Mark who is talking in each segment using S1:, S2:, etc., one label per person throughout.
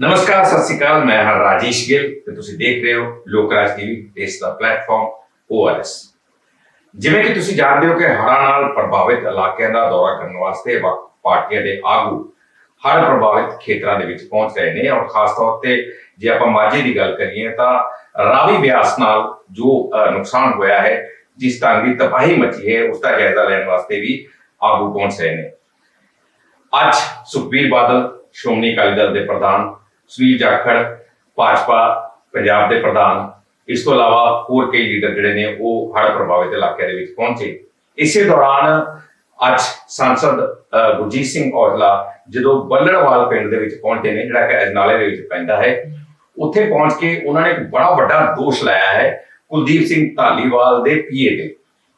S1: ਨਮਸਕਾਰ ਸਤਿ ਸ਼੍ਰੀ ਅਕਾਲ ਮੈਂ ਹਾਂ ਰਾਜੇਸ਼ ਗਿੱਲ ਤੇ ਤੁਸੀਂ ਦੇਖ ਰਹੇ ਹੋ ਲੋਕ ਰਾਜ ਟੀਵੀ ਇਸ ਦਾ ਪਲੇਟਫਾਰਮ ORS ਜਿਵੇਂ ਕਿ ਤੁਸੀਂ ਜਾਣਦੇ ਹੋ ਕਿ ਹੜ੍ਹਾਂ ਨਾਲ ਪ੍ਰਭਾਵਿਤ ਇਲਾਕਿਆਂ ਦਾ ਦੌਰਾ ਕਰਨ ਵਾਸਤੇ ਵੱਖ ਪਾਰਟੀਆਂ ਦੇ ਆਗੂ ਹੜ੍ਹ ਪ੍ਰਭਾਵਿਤ ਖੇਤਰਾਂ ਦੇ ਵਿੱਚ ਪਹੁੰਚ ਰਹੇ ਨੇ ਔਰ ਖਾਸ ਤੌਰ ਤੇ ਜੇ ਆਪਾਂ ਮਾਝੇ ਦੀ ਗੱਲ ਕਰੀਏ ਤਾਂ ਰਾਵੀ ਬਿਆਸ ਨਾਲ ਜੋ ਅਹ, ਨੁਕਸਾਨ ਹੋਇਆ ਹੈ ਜਿਸ ਤਰ੍ਹਾਂ ਦੀ ਤਬਾਹੀ ਮਚੀ ਹੈ ਉਸ ਦਾ ਜਾਇਜ਼ਾ ਲੈਣ ਵਾਸਤੇ ਵੀ ਆਗੂ ਪਹੁੰਚ ਰਹੇ ਨੇ। ਅੱਜ ਸੁਖਬੀਰ ਬਾਦਲ ਸ਼੍ਰੋਮਣੀ ਅਕਾਲੀ ਦਲ ਦੇ ਪ੍ਰਧਾਨ ਸੁਨੀਲ ਜਾਖੜ, ਭਾਜਪਾ, ਪੰਜਾਬ ਦੇ ਪ੍ਰਧਾਨ, ਇਸ ਤੋਂ ਇਲਾਵਾ ਹੋਰ ਕਈ ਲੀਡਰ ਜਿਹੜੇ ਨੇ, ਉਹ ਹੜ੍ਹ ਪ੍ਰਭਾਵਿਤ ਇਲਾਕਿਆਂ ਦੇ ਵਿੱਚ ਪਹੁੰਚੇ। ਇਸੇ ਦੌਰਾਨ ਅੱਜ ਸੰਸਦ ਗੁਰਜੀਤ ਸਿੰਘ ਔਜਲਾ ਜਦੋਂ ਬੱਲੜਵਾਲ ਪਿੰਡ ਦੇ ਵਿੱਚ ਪਹੁੰਚੇ ਨੇ, ਜਿਹੜਾ ਕਿ ਅਜਨਾਲੇ ਦੇ ਵਿੱਚ ਪੈਂਦਾ ਹੈ, ਉੱਥੇ ਪਹੁੰਚ ਕੇ ਉਹਨਾਂ ਨੇ ਇੱਕ ਬੜਾ ਵੱਡਾ ਦੋਸ਼ ਲਾਇਆ ਹੈ ਕੁਲਦੀਪ ਸਿੰਘ ਧਾਲੀਵਾਲ ਦੇ ਪੀਏ ਤੇ।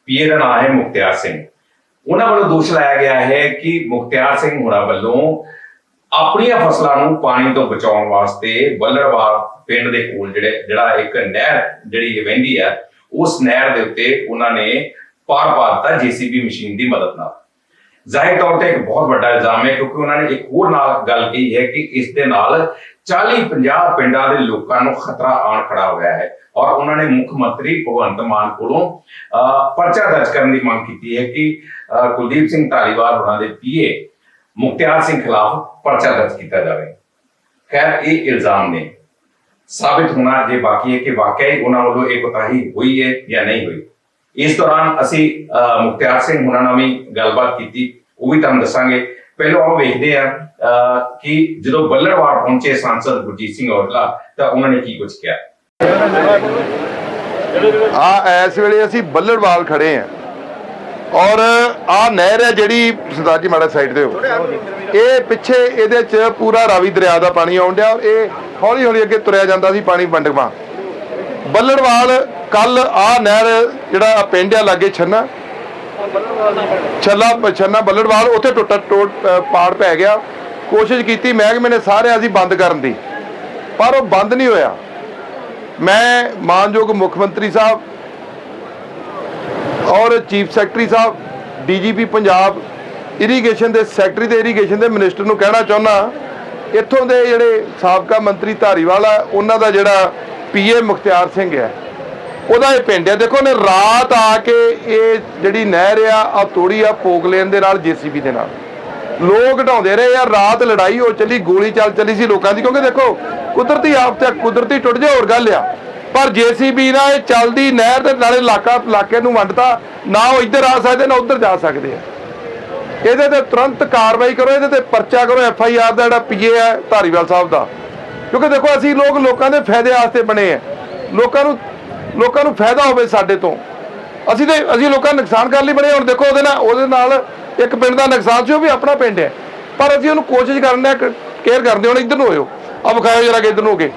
S1: ਪੀਏ ਦਾ ਨਾਮ ਹੈ ਮੁਖਤਿਆਰ ਸਿੰਘ। ਉਹਨਾਂ ਵੱਲੋਂ ਦੋਸ਼ ਲਾਇਆ ਗਿਆ ਹੈ ਕਿ ਮੁਖਤਿਆਰ ਸਿੰਘ ਹੋਣਾ ਵੱਲੋਂ ਆਪਣੀਆਂ ਫਸਲਾਂ ਨੂੰ ਪਾਣੀ ਤੋਂ ਬਚਾਉਣ ਵਾਸਤੇ ਬੱਲੜਵਾਲ ਪਿੰਡ ਦੇ ਕੋਲ ਜਿਹੜੇ ਜਿਹੜਾ ਇੱਕ ਨਹਿਰ ਜਿਹੜੀ ਵਹਿੰਦੀ ਹੈ ਉਸ ਨਹਿਰ ਦੇ ਉੱਤੇ ਉਹਨਾਂ ਨੇ ਪਾਰ ਪਾ ਜੀਸੀਬੀ ਮਸ਼ੀਨ ਦੀ ਮਦਦ ਨਾਲ। ਜ਼ਾਹਿਰ ਤੌਰ ਤੇ ਇੱਕ ਬਹੁਤ ਵੱਡਾ ਇਲਜ਼ਾਮ ਹੈ ਕਿਉਂਕਿ ਉਹਨਾਂ ਨੇ ਇੱਕ ਹੋਰ ਨਾਲ ਗੱਲ ਕਹੀ ਹੈ ਕਿ ਇਸ ਦੇ ਨਾਲ 40 50 ਪਿੰਡਾਂ ਦੇ ਲੋਕਾਂ ਨੂੰ ਖਤਰਾ ਆਣ ਖੜਾ ਹੋਇਆ ਹੈ ਔਰ ਉਹਨਾਂ ਨੇ ਮੁੱਖ ਮੰਤਰੀ ਭਗਵੰਤ ਮਾਨ ਕੋਲੋਂ ਅਹ, ਪਰਚਾ ਦਰਜ ਕਰਨ ਦੀ ਮੰਗ ਕੀਤੀ ਹੈ ਕਿ ਕੁਲਦੀਪ ਸਿੰਘ ਧਾਲੀਵਾਲ ਉਹਨਾਂ ਦੇ ਪੀਏ ਮੁਖਤਿਆਰ ਸਿੰਘ ਖਿਲਾਫ ਪਰਚਾ ਦਰਜ ਕੀਤਾ ਜਾਵੇ। ਖੈਰ ਇਹ ਇਲਜ਼ਾਮ ਨੇ। ਸਾਬਿਤ ਹੋਣਾ ਜੇ ਬਾਕੀ ਹੈ ਕਿ ਵਾਕਿਆ ਉਹਨਾਂ ਵੱਲੋਂ ਇਹ ਕੋਤਾਹੀ ਹੋਈ ਹੈ ਜਾਂ ਨਹੀਂ ਹੋਈ। ਇਸ ਦੌਰਾਨ ਅਸੀਂ ਮੁਖਤਿਆਰ ਸਿੰਘ ਹੁਣਾਂ ਨਾਲ ਵੀ ਗੱਲਬਾਤ ਕੀਤੀ ਉਹ ਵੀ ਤੁਹਾਨੂੰ ਦੱਸਾਂਗੇ। ਪਹਿਲਾਂ ਆਓ ਵੇਖਦੇ ਹਾਂ ਅਹ, ਕਿ ਜਦੋਂ ਬੱਲੜਵਾੜ ਪਹੁੰਚੇ ਸੰਸਦ ਗੁਰਜੀਤ ਸਿੰਘ ਔਜਲਾ ਤਾਂ ਉਹਨਾਂ ਨੇ ਕੀ ਕੁਝ ਕਿਹਾ?
S2: ਆ ਇਸ ਵੇਲੇ ਅਸੀਂ ਬੱਲੜਵਾਲ ਖੜੇ ਆ। ਔਰ ਆ ਨਹਿਰ ਹੈ ਜਿਹੜੀ ਸਰਦਾਰ ਜੀ ਮਾੜਾ ਸਾਈਡ ਤੇ ਹੋ। ਇਹ ਪਿੱਛੇ ਇਹਦੇ ਚ ਪੂਰਾ ਰਾਵੀ ਦਰਿਆ ਦਾ ਪਾਣੀ ਆਉਣ ਡਿਆ। ਔਰ ਇਹ ਹੌਲੀ ਹੌਲੀ ਅੱਗੇ ਤੁਰਿਆ ਜਾਂਦਾ ਸੀ ਪਾਣੀ ਵੰਡਵਾ ਬੱਲੜਵਾਲ ਕੱਲ ਆ ਨਹਿਰ ਜਿਹੜਾ ਪਿੰਡ ਆ ਲਾਗੇ ਛੰਨਾ। ਛੱਲਾ, ਛੰਨਾ ਬੱਲੜਵਾਲ, ਉੱਥੇ ਟੁੱਟਾ, ਟੋਟ ਪਾੜ ਪੈ ਗਿਆ। ਕੋਸ਼ਿਸ਼ ਕੀਤੀ, ਮਹਿਕਮੇ ਨੇ ਸਾਰੇ ਅਸੀਂ ਬੰਦ ਕਰਨ ਦੀ। ਪਰ ਉਹ ਬੰਦ ਨਹੀਂ ਹੋਇਆ। ਮੈਂ ਮਾਨਯੋਗ ਮੁੱਖ ਮੰਤਰੀ ਸਾਹਿਬ ਔਰ ਚੀਫ ਸੈਕਟਰੀ ਸਾਹਿਬ, ਡੀਜੀਪੀ ਪੰਜਾਬ ਇਰੀਗੇਸ਼ਨ ਦੇ ਸੈਕਟਰੀ ਤੇ ਇਰੀਗੇਸ਼ਨ ਦੇ ਮਿਨਿਸਟਰ ਨੂੰ ਕਹਿਣਾ ਚਾਹੁੰਦਾ ਇੱਥੋਂ ਦੇ ਜਿਹੜੇ ਸਾਬਕਾ ਮੰਤਰੀ ਧਾਰੀਵਾਲ ਆ, ਉਹਨਾਂ ਦਾ ਜਿਹੜਾ ਪੀਏ ਮੁਖਤਿਆਰ ਸਿੰਘ ਹੈ, ਉਹਦਾ ਇਹ ਪਿੰਡ ਹੈ। ਦੇਖੋ ਨੇ ਰਾਤ ਆ ਕੇ ਇਹ ਜਿਹੜੀ ਨਹਿਰ ਆ ਆ ਤੋੜੀ ਆ ਪੋਗਲੇਨ ਦੇ ਨਾਲ ਜੀਸੀਬੀ ਦੇ ਨਾਲ। ਲੋਕ ਢਾਉਂਦੇ ਰਹੇ ਆ, ਰਾਤ ਲੜਾਈ ਹੋ ਚੱਲੀ, ਗੋਲੀ ਚੱਲ ਚੱਲੀ ਸੀ ਲੋਕਾਂ ਦੀ, ਕਿਉਂਕਿ ਦੇਖੋ, ਕੁਦਰਤੀ ਆਫਤ ਹੈ ਕੁਦਰਤੀ ਟੁੱਟ ਜਾ ਹੋਰ ਗੱਲ ਆ। ਪਰ ਜੀਸੀਬੀ ਨਾਲ ਇਹ ਚੱਲਦੀ ਨਹਿਰ ਦੇ ਨਾਲੇ ਇਲਾਕਾ ਇਲਾਕੇ ਨੂੰ ਵੰਡਤਾ, ਨਾ ਉਹ ਇੱਧਰ ਆ ਸਕਦੇ, ਨਾ ਉੱਧਰ ਜਾ ਸਕਦੇ ਆ। ਇਹਦੇ ਤੇ ਤੁਰੰਤ ਕਾਰਵਾਈ ਕਰੋ, ਇਹਦੇ ਤੇ ਪਰਚਾ ਕਰੋ, ਐਫ ਆਈ ਆਰ ਦਾ ਜਿਹੜਾ ਪੀਏ ਹੈ, ਧਾਰੀਵਾਲ ਸਾਹਿਬ ਦਾ। ਕਿਉਂਕਿ ਦੇਖੋ, ਅਸੀਂ ਲੋਕ ਲੋਕਾਂ ਦੇ ਫਾਇਦੇ ਵਾਸਤੇ ਬਣੇ ਆ। ਲੋਕਾਂ ਨੂੰ ਲੋਕਾਂ ਨੂੰ ਫਾਇਦਾ ਹੋਵੇ ਸਾਡੇ ਤੋਂ। ਅਸੀਂ ਤੇ ਅਸੀਂ ਲੋਕਾਂ ਨੁਕਸਾਨ ਕਰਨ ਲਈ ਬਣੇ ਹੁਣ ਦੇਖੋ, ਉਹਦੇ ਨਾਲ ਉਹਦੇ ਨਾਲ ਇੱਕ ਪਿੰਡ ਦਾ ਨੁਕਸਾਨ ਸੀ, ਉਹ ਵੀ ਆਪਣਾ ਪਿੰਡ ਹੈ। ਪਰ ਅਸੀਂ ਉਹਨੂੰ ਕੋਸ਼ਿਸ਼ ਕਰਨੇ ਆ ਕੇਅਰ ਕਰਦੇ ਹੁਣ ਇੱਧਰ ਨੂੰ ਹੋਇਓ। ਆ ਵਿਖਾਇਓ ਜਰਾ ਕਿ ਇੱਧਰ ਨੂੰ ਹੋ ਕੇ।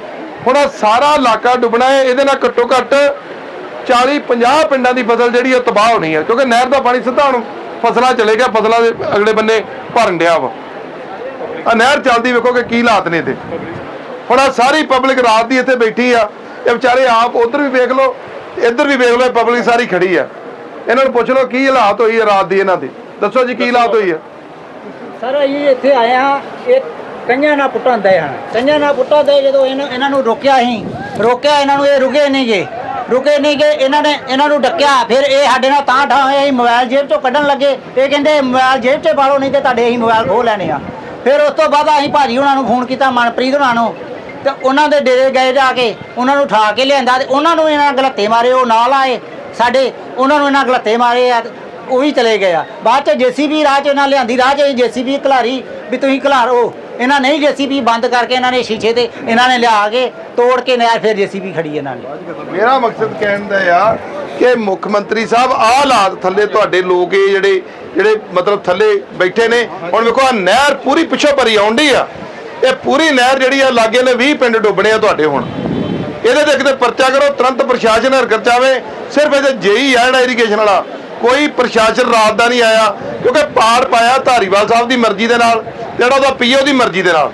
S2: ਹੁਣ ਆਹ ਸਾਰਾ ਇਲਾਕਾ ਡੁੱਬਣਾ ਹੈ, ਇਹਦੇ ਨਾਲ ਘੱਟੋ ਘੱਟ 40 50 ਪਿੰਡਾਂ ਦੀ ਫਸਲ ਜਿਹੜੀ ਉਹ ਤਬਾਹ ਹੋਣੀ ਹੈ ਕਿਉਂਕਿ ਨਹਿਰ ਦਾ ਪਾਣੀ ਸਿੱਧਾ ਹੁਣ ਫਸਲਾਂ ਚਲੇ ਗਿਆ, ਫਸਲਾਂ ਦੇ ਅਗਲੇ ਬੰਨੇ ਭਰਨ ਡਿਆ ਵਾ। ਆ ਨਹਿਰ ਚੱਲਦੀ ਵੇਖੋ ਕਿ ਕੀ ਹਾਲਾਤ ਨੇ ਤੇ ਹੁਣ ਆ ਸਾਰੀ ਪਬਲਿਕ ਰਾਤ ਦੀ ਇੱਥੇ ਬੈਠੀ ਆ, ਇਹ ਵਿਚਾਰੇ ਆਪ ਉਧਰ ਵੀ ਵੇਖ ਲਓ, ਇੱਧਰ ਵੀ ਵੇਖ ਲਓ ਪਬਲਿਕ ਸਾਰੀ ਖੜੀ ਆ। ਇਹਨਾਂ ਨੂੰ ਪੁੱਛ ਲਓ, ਕੀ ਹਾਲਾਤ ਹੋਈ ਹੈ ਰਾਤ ਦੀ ਇਹਨਾਂ ਦੀ? ਦੱਸੋ ਜੀ, ਕੀ ਹਾਲਾਤ ਹੋਈ ਹੈ
S3: ਸਰ, ਅਸੀਂ ਇੱਥੇ ਆਏ ਹਾਂ ਇਹ ਕਈਆਂ ਨਾਲ ਪੁੱਟਾਂ ਦੇ ਹਨ। ਕਈਆਂ ਨਾਲ ਪੁੱਟਾਂ ਦੇ ਜਦੋਂ ਇਹਨਾਂ ਇਹਨਾਂ ਨੂੰ ਰੋਕਿਆ ਅਸੀਂ, ਰੋਕਿਆ ਇਹਨਾਂ ਨੂੰ ਇਹ ਰੁਕੇ ਨਹੀਂ ਗਏ ਰੁਕੇ ਨਹੀਂ ਗਏ ਇਹਨਾਂ ਨੇ ਇਹਨਾਂ ਨੂੰ ਡੱਕਿਆ। ਫਿਰ ਇਹ ਸਾਡੇ ਨਾਲ ਤਾਂ ਠਾ ਹੋਏ ਅਸੀਂ ਮੋਬਾਈਲ ਜੇਬ ਚੋਂ ਕੱਢਣ ਲੱਗੇ। ਇਹ ਕਹਿੰਦੇ, ਮੋਬਾਈਲ ਜੇਬ 'ਚ ਪਾਲੋ ਨਹੀਂ ਤੇ ਤੁਹਾਡੇ ਅਸੀਂ ਮੋਬਾਈਲ ਖੋਹ ਲੈਣੇ ਆ। ਫਿਰ ਉਸ ਤੋਂ ਬਾਅਦ ਅਸੀਂ ਭਾਜੀ ਉਹਨਾਂ ਨੂੰ ਫੋਨ ਕੀਤਾ, ਮਨਪ੍ਰੀਤ ਉਹਨਾਂ ਨੂੰ। ਤੇ ਉਹਨਾਂ ਦੇ ਡੇਰੇ ਗਏ ਜਾ ਕੇ, ਉਹਨਾਂ ਨੂੰ ਉਠਾ ਕੇ ਲਿਆਂਦਾ ਤੇ ਉਹਨਾਂ ਨੂੰ ਇਹਨਾਂ ਗਲੱਤੇ ਮਾਰੇ, ਉਹ ਨਾਲ ਆਏ। ਸਾਡੇ ਉਹਨਾਂ ਨੂੰ ਇਹਨਾਂ ਗਲੱਤੇ ਮਾਰੇ ਆ ਤੇ ਉਹ ਵੀ ਚਲੇ ਗਏ ਆ। ਬਾਅਦ ਚ ਜੀਸੀਬੀ ਰਾਹ ਚ ਇਹਨਾਂ ਲਿਆਂਦੀ, ਰਾਹ ਚ ਜੀਸੀਬੀ ਖਲਾਰੀ ਵੀ ਤੁਸੀਂ ਖਲਾਰੋ। ਇਹਨਾਂ ਨਹੀਂ ਜੀਸੀਬੀ ਬੰਦ ਕਰਕੇ ਇਹਨਾਂ ਨੇ ਸ਼ੀਸ਼ੇ ਤੇ ਇਹਨਾਂ ਨੇ ਲਿਆ ਕੇ ਤੋੜ ਕੇ ਨਹਿਰ ਫਿਰ ਜੀਸੀਬੀ ਖੜੀ ਇਹਨਾਂ ਨੇ।
S2: ਮੇਰਾ ਮਕਸਦ ਕਹਿਣ ਦਾ ਆ ਕਿ ਮੁੱਖ ਮੰਤਰੀ ਸਾਹਿਬ, ਆਹ ਹਾਲਾਤ ਥੱਲੇ ਤੁਹਾਡੇ ਲੋਕ ਇਹ ਜਿਹੜੇ ਜਿਹੜੇ ਮਤਲਬ ਥੱਲੇ ਬੈਠੇ ਨੇ, ਹੁਣ ਵੇਖੋ ਆ ਨਹਿਰ ਪੂਰੀ ਪਿੱਛੋਂ ਭਰੀ ਆਉਂਦੀ ਆ। ਇਹ ਪੂਰੀ ਨਹਿਰ ਜਿਹੜੀ ਆ, ਲਾਗੇ ਨੇ 20 ਪਿੰਡ ਡੁੱਬਣੇ ਆ ਤੁਹਾਡੇ ਹੁਣ। ਇਹਦੇ ਤੇ ਕਿਤੇ ਪਰਚਾ ਕਰੋ, ਤੁਰੰਤ ਪ੍ਰਸ਼ਾਸਨ ਹਰਕਤ ਚਾਵੇ ਸਿਰਫ ਇਹਦੇ ਜੇਈ ਆ ਜਿਹੜਾ ਇਰੀਗੇਸ਼ਨ ਵਾਲਾ। ਕੋਈ ਪ੍ਰਸ਼ਾਸਨ ਰਾਤ ਦਾ ਨਹੀਂ ਆਇਆ, ਕਿਉਂਕਿ ਪਾੜ ਪਾਇਆ ਧਾਰੀਵਾਲ ਸਾਹਿਬ ਦੀ ਮਰਜ਼ੀ ਦੇ ਨਾਲ। ਜਿਹੜਾ ਉਹਦਾ ਪੀਓ ਦੀ ਮਰਜ਼ੀ ਦੇ ਨਾਲ।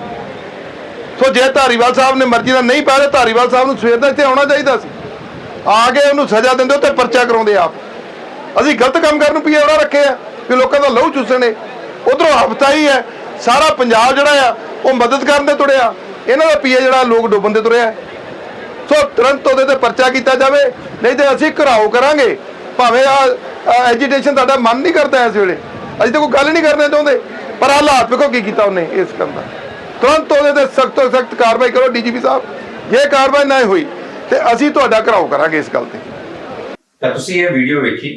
S2: ਸੋ ਜੇ ਧਾਰੀਵਾਲ ਸਾਹਿਬ ਨੇ ਮਰਜ਼ੀ ਨਾਲ ਨਹੀਂ ਪਾਇਆ ਤਾਂ ਧਾਰੀਵਾਲ ਸਾਹਿਬ ਨੂੰ ਸਵੇਰ ਦਾ ਇੱਥੇ ਆਉਣਾ ਚਾਹੀਦਾ ਸੀ। ਆ ਕੇ ਉਹਨੂੰ ਸਜ਼ਾ ਦਿੰਦੇ ਤੇ ਪਰਚਾ ਕਰਾਉਂਦੇ ਆਪ। ਅਸੀਂ ਗਲਤ ਕੰਮ ਕਰਨ ਨੂੰ ਪੀਏ ਉਹਨਾਂ ਰੱਖੇ ਆ ਕਿ ਲੋਕਾਂ ਦਾ ਲਹੂ ਚੂਸਣੇ ਉਧਰੋਂ ਹਫਤਾ ਹੀ ਹੈ, ਸਾਰਾ ਪੰਜਾਬ ਜਿਹੜਾ ਆ, ਉਹ ਮਦਦ ਕਰਨ ਦੇ ਤੁਰਿਆ। ਇਹਨਾਂ ਦਾ ਪੀਏ ਜਿਹੜਾ ਲੋਕ ਡੁੱਬਣ ਦੇ ਤੁਰਿਆ ਸੋ ਤੁਰੰਤ ਉਹਦੇ ਤੇ ਪਰਚਾ ਕੀਤਾ ਜਾਵੇ, ਨਹੀਂ ਤੇ ਅਸੀਂ ਘਰਾਓ ਕਰਾਂਗੇ। ਭਾਵੇਂ ਆ ਐਜੀਟੇਸ਼ਨ ਤੁਹਾਡਾ ਮਨ ਨਹੀਂ ਕਰਦਾ ਇਸ ਵੇਲੇ। ਅਸੀਂ ਤਾਂ ਕੋਈ ਗੱਲ ਨਹੀਂ ਕਰਨਾ ਚਾਹੁੰਦੇ। ਪਰ ਹਾਲਾਤ ਵੇਖੋ ਕੀ ਕੀਤਾ ਉਹਨੇ ਇਸ ਕੰਮ ਦਾ। ਤੁਰੰਤ ਉਹਦੇ ਤੇ ਸਖਤ ਤੋਂ ਸਖਤ ਕਾਰਵਾਈ ਕਰੋ ਡੀਜੀਪੀ ਸਾਹਿਬ। ਜੇ ਕਾਰਵਾਈ ਨਾ ਹੋਈ, ਤੇ ਅਸੀਂ ਤੁਹਾਡਾ ਘਰਾਓ ਕਰਾਂਗੇ ਇਸ ਗੱਲ ਤੇ।
S1: ਤਾਂ ਤੁਸੀਂ ਇਹ ਵੀਡੀਓ ਵੇਖੀ?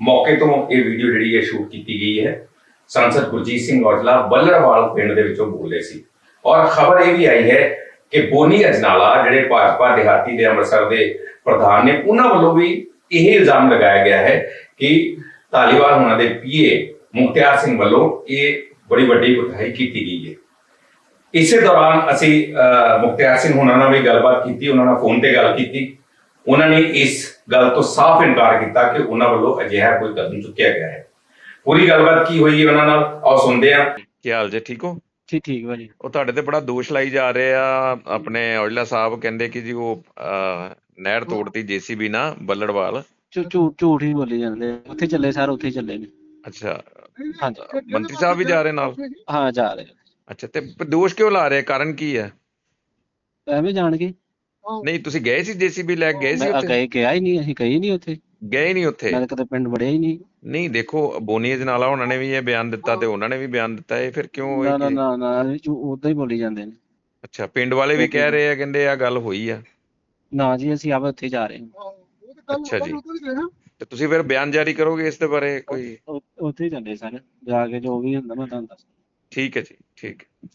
S1: ਮੌਕੇ ਤੋਂ ਇਹ ਵੀਡੀਓ ਜਿਹੜੀ ਹੈ ਸ਼ੂਟ ਕੀਤੀ ਗਈ ਹੈ। ਸੰਸਦ ਗੁਰਜੀਤ ਸਿੰਘ ਔਜਲਾ ਬੱਲੜਵਾਲ ਪਿੰਡ ਦੇ ਵਿੱਚੋਂ ਬੋਲੇ ਸੀ। ਔਰ ਖਬਰ ਇਹ ਵੀ ਆਈ ਹੈ ਕਿ ਬੋਨੀ ਅਜਨਾਲਾ, ਜਿਹੜੇ ਭਾਜਪਾ ਦਿਹਾਤੀ ਦੇ ਅੰਮ੍ਰਿਤਸਰ ਦੇ ਪ੍ਰਧਾਨ ਨੇ, ਉਹਨਾਂ ਵੱਲੋਂ ਵੀ ਇਹ ਇਲਜ਼ਾਮ ਲਗਾਇਆ ਗਿਆ ਹੈ ਕਿ ਧਾਲੀਵਾਲ ਉਹਨਾਂ ਦੇ ਪੀਏ ਮੁਖਤਿਆਰ ਸਿੰਘ ਵੱਲੋਂ ਇਹ ਬੜੀ ਵੱਡੀ ਕੁਤਾਹੀ ਕੀਤੀ ਗਈ ਹੈ। ਇਸੇ ਦੌਰਾਨ ਅਸੀਂ ਮੁਖਤਿਆਰ ਸਿੰਘ ਉਹਨਾਂ ਨਾਲ ਵੀ ਗੱਲਬਾਤ ਕੀਤੀ ਉਹਨਾਂ ਨਾਲ ਫੋਨ ਤੇ ਗੱਲ ਕੀਤੀ। ਉਹਨਾਂ ਨੇ ਇਸ ਗੱਲ ਤੋਂ ਸਾਫ਼ ਇਨਕਾਰ ਕੀਤਾ ਕਿ ਉਹਨਾਂ ਵੱਲੋਂ ਅਜਿਹਾ ਕੋਈ ਕਦਮ ਚੁੱਕਿਆ ਗਿਆ ਹੈ। ਪੂਰੀ ਗੱਲਬਾਤ ਕੀ ਹੋਈ ਉਹਨਾਂ ਨਾਲ ਆਓ ਸੁਣਦੇ ਹਾਂ।
S4: ਕੀ ਹਾਲ ਜੇ ਠੀਕ ਹੋ?
S5: ਠੀਕ ਠੀਕ ਭਾਜੀ।
S4: ਉਹ ਤੁਹਾਡੇ ਤੇ ਬੜਾ ਦੋਸ਼ ਲਾਈ ਜਾ ਰਹੇ ਆ ਆਪਣੇ ਔਜਲਾ ਸਾਹਿਬ ਕਹਿੰਦੇ ਕਿ ਜੀ ਉਹ ਅਹ, ਨਹਿਰ ਤੋੜਤੀ ਜੀਸੀਬੀ ਨਾ ਬੱਲੜਵਾਲ।
S5: ਝੂਠ ਝੂਠ ਹੀ ਬੋਲੀ ਜਾਂਦੇ। ਉੱਥੇ ਚੱਲੇ ਸਰ ਉੱਥੇ ਹੀ ਚੱਲੇ ਨੇ।
S4: ਅੱਛਾ
S5: ਹਾਂਜੀ
S4: ਮੰਤਰੀ ਸਾਹਿਬ ਵੀ ਜਾ ਰਹੇ ਨਾਲ?
S5: ਹਾਂ ਜਾ ਰਹੇ
S4: ਅੱਛਾ ਤੇ ਦੋਸ਼ ਕਿਉਂ ਲਾ ਰਹੇ ਕਾਰਨ ਕੀ ਹੈ?
S5: ਐਵੇਂ ਜਾਣ ਕੇ
S4: ਨਹੀਂ ਤੁਸੀਂ ਗਏ ਸੀ ਜੀਸੀਬੀ ਲੈ ਕੇ? ਗਏ ਸੀ
S5: ਮੈਂ
S4: ਉੱਥੇ?
S5: ਗਏ ਗਿਆ ਹੀ ਨਹੀਂ ਅਸੀਂ ਗਏ ਨਹੀਂ ਉੱਥੇ।
S4: ਗਏ ਨਹੀਂ ਉੱਥੇ?
S5: ਮੈਂ ਕਦੇ ਪਿੰਡ ਵੜਿਆ ਹੀ ਨਹੀਂ।
S4: ਨਹੀਂ ਦੇਖੋ ਬੋਨੀ ਜਨਾਲਾ ਉਹਨਾਂ ਨੇ ਵੀ ਇਹ ਬਿਆਨ ਦਿੱਤਾ ਤੇ ਉਹਨਾਂ ਨੇ ਵੀ ਬਿਆਨ ਦਿੱਤਾ ਇਹ ਫਿਰ ਕਿਉਂ
S5: ਨਾ ਨਾ ਨਾ ਨਾ ਉਦਾਂ ਹੀ ਬੋਲੀ ਜਾਂਦੇ ਨੇ।
S4: ਅੱਛਾ ਪਿੰਡ ਵਾਲੇ ਵੀ ਕਹਿ ਰਹੇ ਆ ਕਹਿੰਦੇ ਆ ਗੱਲ ਹੋਈ ਆ।
S5: ਨਾ ਜੀ ਅਸੀਂ ਆਪ ਉੱਥੇ ਜਾ ਰਹੇ ਹਾਂ।
S4: ਅੱਛਾ ਜੀ। ਤੇ ਤੁਸੀਂ ਫਿਰ ਬਿਆਨ ਜਾਰੀ ਕਰੋਗੇ ਇਸ ਦੇ ਬਾਰੇ ਕੋਈ?
S5: ਉੱਥੇ ਹੀ ਚੱਲੇ ਸਰ। ਜਾ ਕੇ ਜੋ ਵੀ ਹੁੰਦਾ ਮੈਂ ਤੁਹਾਨੂੰ ਦੱਸ
S4: ਠੀਕ ਹੈ ਜੀ ਠੀਕ ਹੈ।